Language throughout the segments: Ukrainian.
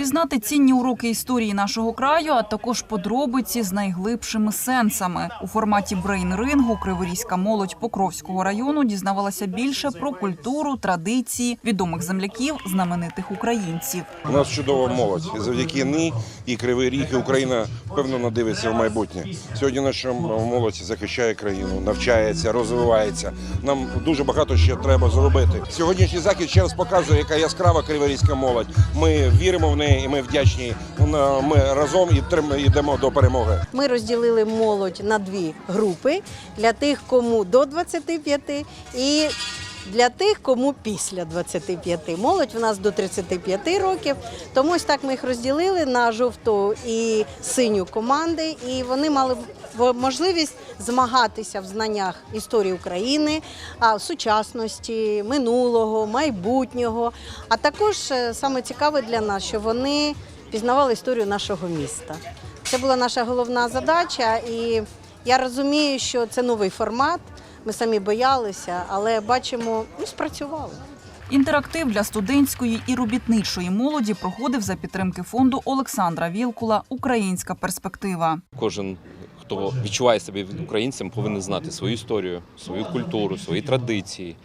Пізнати цінні уроки історії нашого краю, а також подробиці з найглибшими сенсами у форматі брейн-рингу Криворізька молодь Покровського району дізнавалася більше про культуру, традиції відомих земляків, знаменитих українців. У нас чудова молодь. Завдяки ній і Кривий Ріг, і Україна впевнено дивиться в майбутнє. Сьогодні наша молодь захищає країну, навчається, розвивається. Нам дуже багато ще треба зробити. Сьогоднішній захід ще раз показує, яка яскрава криворізька молодь. Ми віримо в неї і ми вдячні. Ми разом і йдемо до перемоги. Ми розділили молодь на дві групи для тих, кому до 25 і для тих, кому після 25. Молодь у нас до 35 років. Тому ось так ми їх розділили на жовту і синю команди, і вони мали можливість змагатися в знаннях історії України, сучасності, минулого, майбутнього. А також е, саме цікаве для нас, що вони пізнавали історію нашого міста. Це була наша головна задача, і я розумію, що це новий формат. Ми самі боялися, але бачимо, ну спрацювало. Інтерактив для студентської і робітничої молоді проходив за підтримки фонду Олександра Вілкула Українська перспектива. Кожен, хто відчуває себе українцем, повинен знати свою історію, свою культуру, свої традиції.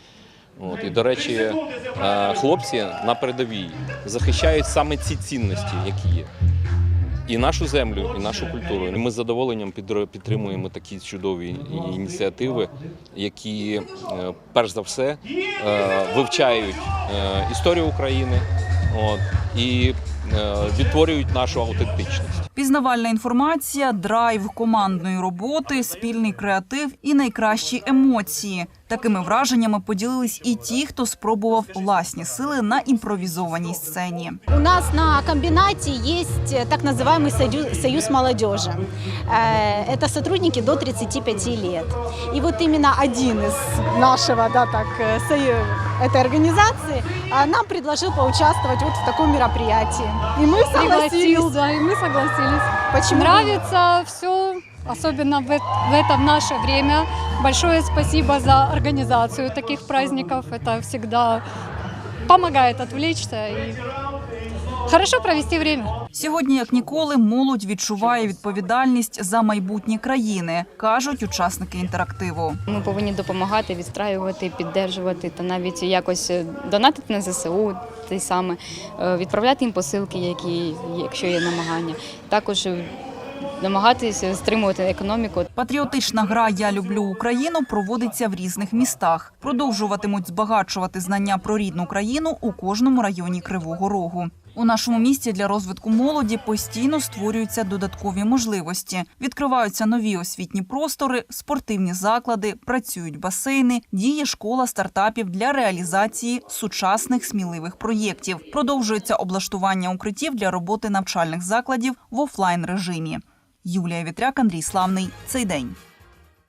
От. І, до речі, е, хлопці на передовій захищають саме ці цінності, які є. І нашу землю, і нашу культуру. Ми з задоволенням підтримуємо такі чудові ініціативи, які е, перш за все е, вивчають е, історію України от, і відтворюють нашу аутентичність. Пізнавальна інформація, драйв командної роботи, спільний креатив і найкращі емоції. Такими враженнями поділились і ті, хто спробував власні сили на імпровізованій сцені. У нас на комбинате есть э, так называемый союз, союз молодежи. Э, Это сотрудники до 35 лет. И вот именно один из нашего, да, так, э, сою- этой организации э, нам предложил поучаствовать вот в таком мероприятии. И мы согласились. пригласил, да, и мы согласились. Почему? Нравится все, особенно в, э- в это в наше время. Большое спасибо за организацию таких праздников. Это всегда помогает отвлечься и хорошо провести время. Сьогодні, як ніколи, молодь відчуває відповідальність за майбутнє країни, кажуть учасники інтерактиву. Ми повинні допомагати, відстраювати, піддержувати та навіть якось е, донатити на ЗСУ, те саме, е, відправляти їм посилки, які, якщо є намагання. Також е, намагатися стримувати економіку. Патріотична гра Я люблю Україну проводиться в різних містах. Продовжуватимуть збагачувати знання про рідну країну у кожному районі Кривого Рогу. У нашому місті для розвитку молоді постійно створюються додаткові можливості. Відкриваються нові освітні простори, спортивні заклади, працюють басейни, діє школа стартапів для реалізації сучасних сміливих проєктів. Продовжується облаштування укриттів для роботи навчальних закладів в офлайн режимі. Юлія Вітряк, Андрій Славний. Цей день.